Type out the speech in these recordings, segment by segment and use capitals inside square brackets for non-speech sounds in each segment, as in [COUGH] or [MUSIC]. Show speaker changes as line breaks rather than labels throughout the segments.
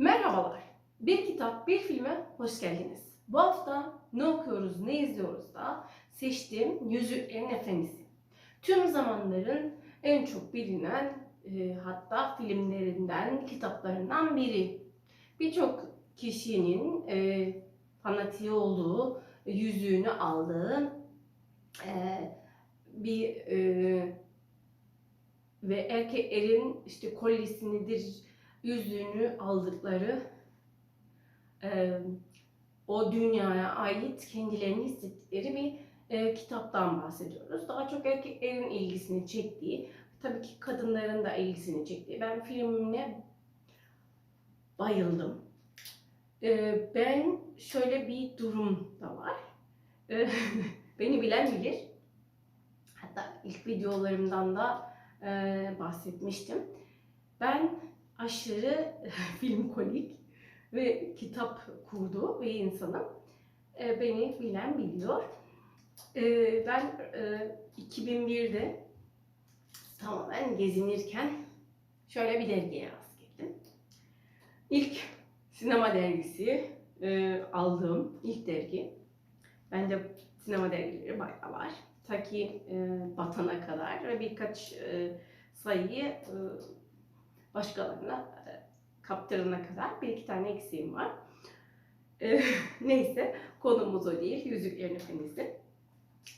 Merhabalar. Bir kitap, bir filme hoş geldiniz. Bu hafta ne okuyoruz, ne izliyoruz da seçtiğim Yüzüklerin Efendisi. Tüm zamanların en çok bilinen e, hatta filmlerinden, kitaplarından biri. Birçok kişinin e, fanatiği olduğu, yüzüğünü aldığı e, bir e, ve erkeklerin işte kolyesinidir, yüzüğünü aldıkları e, o dünyaya ait kendilerini hissettikleri bir e, kitaptan bahsediyoruz. Daha çok erkeklerin ilgisini çektiği, tabii ki kadınların da ilgisini çektiği. Ben filmine bayıldım. E, ben şöyle bir durum da var. E, [LAUGHS] beni bilen bilir. Hatta ilk videolarımdan da e, bahsetmiştim. Ben aşırı [LAUGHS] film kolik ve kitap kurdu bir insanım. E, beni bilen biliyor. E, ben e, 2001'de tamamen gezinirken şöyle bir dergiye rast geldim. İlk sinema dergisi e, aldığım ilk dergi. Bende sinema dergileri bayağı var. Ta ki e, batana kadar ve birkaç e, sayıyı e, başkalarına e, kaptırana kadar bir iki tane eksiğim var. E, [LAUGHS] neyse konumuz o değil. Yüzüklerin Efendisi.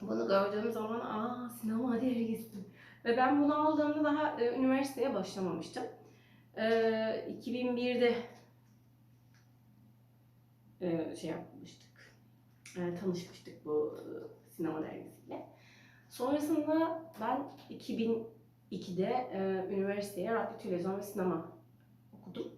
Bunu gördüğüm zaman aa sinema dergisi. Ve ben bunu aldığımda daha e, üniversiteye başlamamıştım. E, 2001'de e, şey yapmıştık. E, tanışmıştık bu e, sinema dergisiyle. Sonrasında ben 2002'de e, üniversiteye radyo, televizyon ve sinema okudum.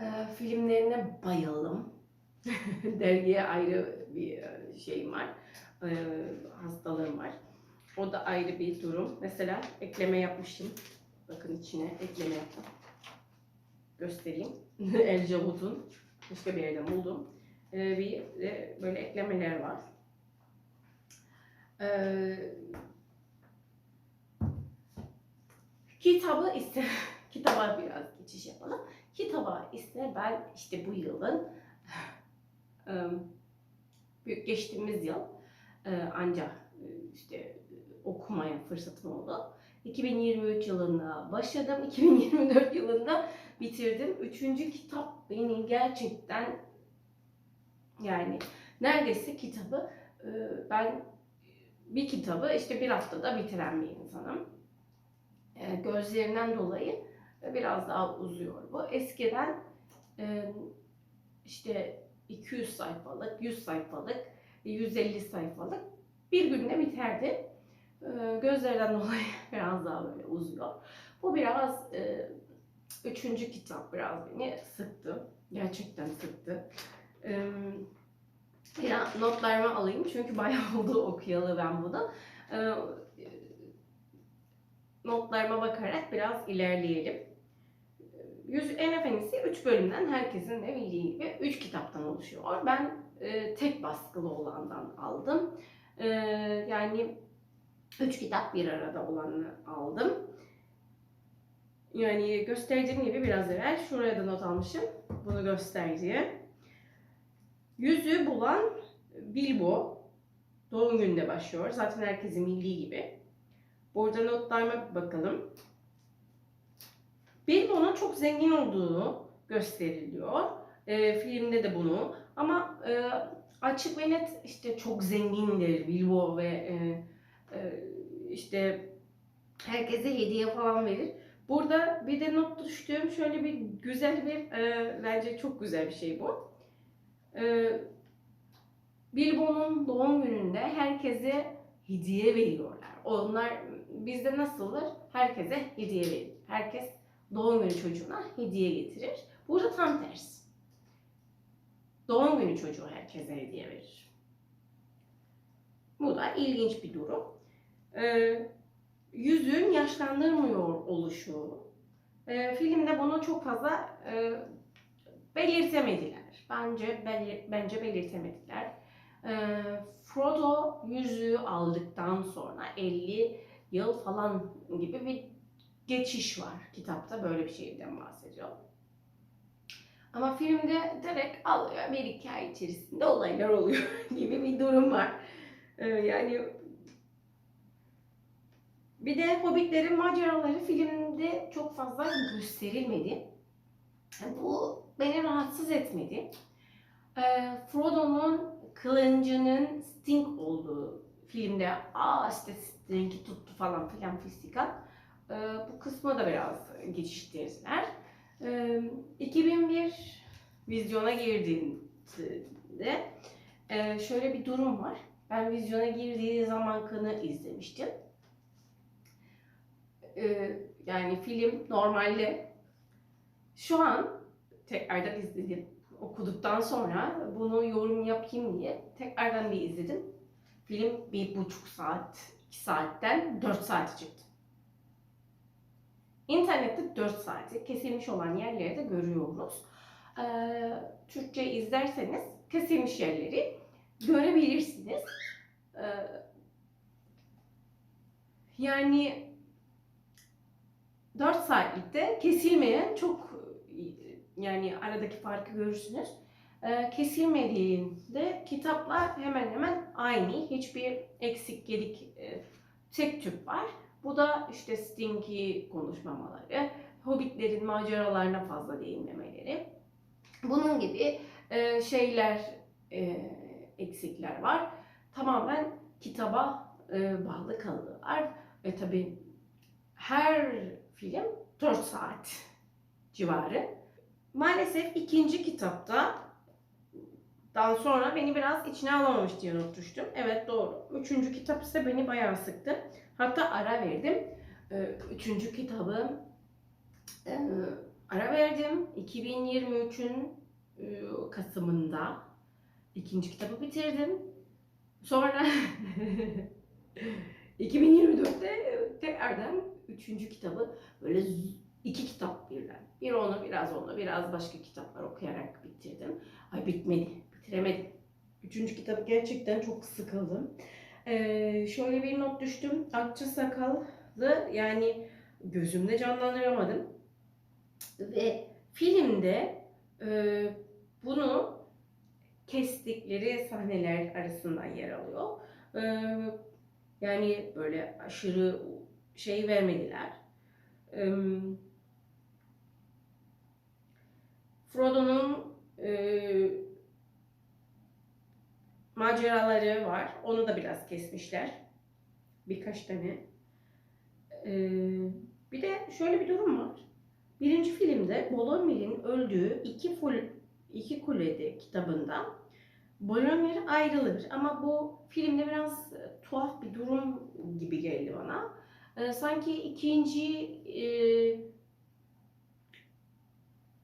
E, filmlerine bayıldım. [LAUGHS] Dergiye ayrı bir e, şeyim var. E, hastalığım var. O da ayrı bir durum. Mesela ekleme yapmışım. Bakın içine ekleme yaptım. Göstereyim. [LAUGHS] El Cabut'un başka bir yerden buldum. E, bir de böyle eklemeler var. Ee, kitabı ise [LAUGHS] kitaba biraz geçiş yapalım. Kitaba ise ben işte bu yılın [SIGHS] e, geçtiğimiz yıl e, ancak e, işte okumaya fırsatım oldu. 2023 yılında başladım. 2024 yılında bitirdim. Üçüncü kitap beni gerçekten yani neredeyse kitabı ben bir kitabı işte bir haftada bitiren bir insanım. E, gözlerinden dolayı biraz daha uzuyor bu. Eskiden e, işte 200 sayfalık, 100 sayfalık, 150 sayfalık bir günde biterdi. E, gözlerden [LAUGHS] dolayı biraz daha böyle uzuyor. Bu biraz üçüncü kitap biraz beni sıktı. Gerçekten sıktı. Ya notlarımı alayım çünkü bayağı [LAUGHS] oldu okuyalı ben bunu. Notlarıma bakarak biraz ilerleyelim. Yüzüklerin Efendisi 3 bölümden herkesin de bildiği gibi 3 kitaptan oluşuyor. Ben e, tek baskılı olandan aldım. E, yani 3 kitap bir arada olanı aldım. Yani gösterdiğim gibi biraz evvel şuraya da not almışım. Bunu gösterdiği. Yüzüğü bulan Bilbo doğum gününde başlıyor. Zaten herkesin bildiği gibi. Burada notlarıma bakalım. Bilbo'nun çok zengin olduğu gösteriliyor. E, filmde de bunu. Ama e, açık ve net işte çok zengindir Bilbo ve e, e, işte herkese hediye falan verir. Burada bir de not düştüğüm şöyle bir güzel bir e, bence çok güzel bir şey bu. Ee, Bilbo'nun doğum gününde herkese hediye veriyorlar. Onlar bizde nasıldır? Herkese hediye verir. Herkes doğum günü çocuğuna hediye getirir. Burada tam tersi. Doğum günü çocuğu herkese hediye verir. Bu da ilginç bir durum. Ee, yüzün yaşlandırmıyor oluşu. Ee, filmde bunu çok fazla e, belirtemediler. Bence belir, bence belirtemediler. E, Frodo yüzüğü aldıktan sonra 50 yıl falan gibi bir geçiş var kitapta böyle bir şeyden bahsediyor. Ama filmde direkt alıyor bir hikaye içerisinde olaylar oluyor [LAUGHS] gibi bir durum var. Ee, yani bir de Hobbitlerin maceraları filmde çok fazla gösterilmedi. Bu beni rahatsız etmedi. Ee, Frodo'nun kılıncının Sting olduğu filmde aa işte Sting'i tuttu falan filan fistika. Ee, bu kısmı da biraz geçiştirdiler. Ee, 2001 vizyona girdiğinde e, şöyle bir durum var. Ben vizyona girdiği zamankını izlemiştim. Ee, yani film normalde şu an tekrardan izledim. Okuduktan sonra bunu yorum yapayım diye tekrardan bir izledim. Film bir buçuk saat, iki saatten dört saate çıktı. İnternette 4 saati kesilmiş olan yerleri de görüyoruz. Ee, Türkçe izlerseniz kesilmiş yerleri görebilirsiniz. Ee, yani 4 saatlikte kesilmeyen çok yani aradaki farkı görürsünüz. Ee, kesilmediğinde kitaplar hemen hemen aynı. Hiçbir eksik gedik e, tek tüp var. Bu da işte Stinky konuşmamaları, Hobbitlerin maceralarına fazla değinmemeleri. Bunun gibi e, şeyler, e, eksikler var. Tamamen kitaba e, bağlı kalıyorlar. Ve tabii her film 4 saat civarı. Maalesef ikinci kitapta daha sonra beni biraz içine alamamış diye not düştüm. Evet doğru. Üçüncü kitap ise beni bayağı sıktı. Hatta ara verdim. Ee, Üçüncü kitabı e, ara verdim. 2023'ün e, Kasım'ında ikinci kitabı bitirdim. Sonra [LAUGHS] 2024'te tekrardan üçüncü kitabı böyle iki kitap birden. Bir onu biraz onu biraz başka kitaplar okuyarak bitirdim. Ay bitmedi. Bitiremedim. Üçüncü kitabı gerçekten çok sıkıldım. Ee, şöyle bir not düştüm. Akçı sakallı yani gözümde canlandıramadım. Ve filmde e, bunu kestikleri sahneler arasında yer alıyor. E, yani böyle aşırı şey vermediler. E, Frodo'nun e, maceraları var. Onu da biraz kesmişler. Birkaç tane. Ee, bir de şöyle bir durum var. Birinci filmde Bolomir'in öldüğü iki, ful, iki kulede kitabında Boromir ayrılır. Ama bu filmde biraz e, tuhaf bir durum gibi geldi bana. Ee, sanki ikinci e,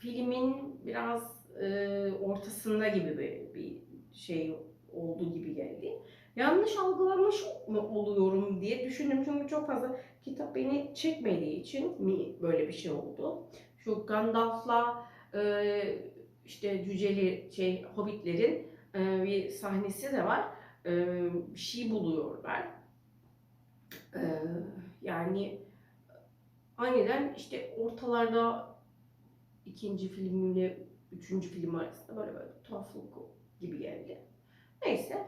filmin biraz e, ortasında gibi bir, bir şey olduğu gibi geldi. Yanlış algılamış mı oluyorum diye düşündüm. Çünkü çok fazla kitap beni çekmediği için mi böyle bir şey oldu. Şu Gandalf'la e, işte cüceli şey hobbitlerin e, bir sahnesi de var. E, bir şey buluyorlar. E, yani aniden işte ortalarda ikinci filmle üçüncü film arasında böyle böyle tuhaflık gibi geldi. Neyse.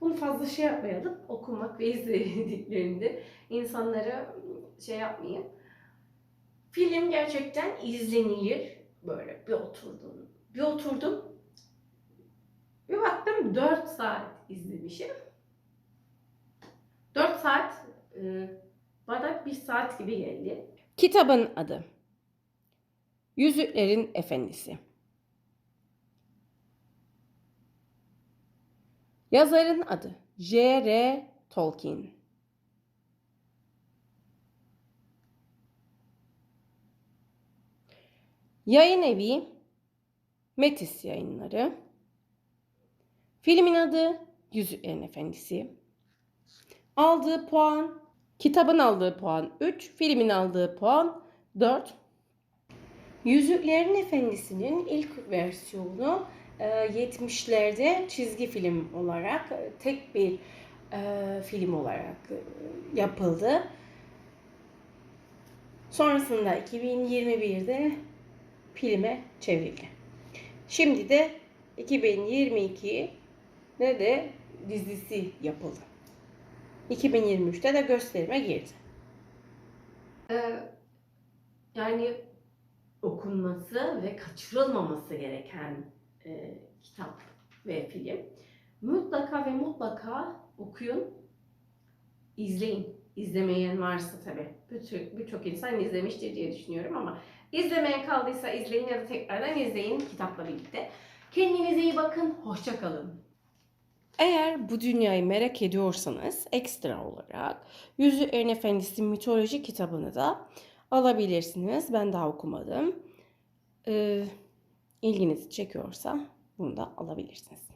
Bunu fazla şey yapmayalım. Okumak ve izlediklerinde insanlara şey yapmayayım. Film gerçekten izlenilir. Böyle bir oturdum. Bir oturdum. Bir baktım 4 saat izlemişim. 4 saat e, bana 1 saat gibi geldi.
Kitabın adı Yüzüklerin Efendisi. Yazarın adı J.R. Tolkien. Yayın evi Metis Yayınları. Filmin adı Yüzüklerin Efendisi. Aldığı puan, kitabın aldığı puan 3, filmin aldığı puan 4. Yüzüklerin Efendisi'nin ilk versiyonu e, 70'lerde çizgi film olarak e, tek bir e, film olarak e, yapıldı. Sonrasında 2021'de filme çevrildi. Şimdi de 2022 ne de dizisi yapıldı. 2023'te de gösterime girdi.
Ee, yani okunması ve kaçırılmaması gereken e, kitap ve film. Mutlaka ve mutlaka okuyun, izleyin. İzlemeyen varsa tabii. Birçok birçok insan izlemiştir diye düşünüyorum ama izlemeyen kaldıysa izleyin ya da tekrardan izleyin kitapla birlikte. Kendinize iyi bakın, hoşça kalın.
Eğer bu dünyayı merak ediyorsanız ekstra olarak Yüzüklerin Efendisi mitoloji kitabını da alabilirsiniz. Ben daha okumadım. Ee, ilginizi çekiyorsa bunu da alabilirsiniz.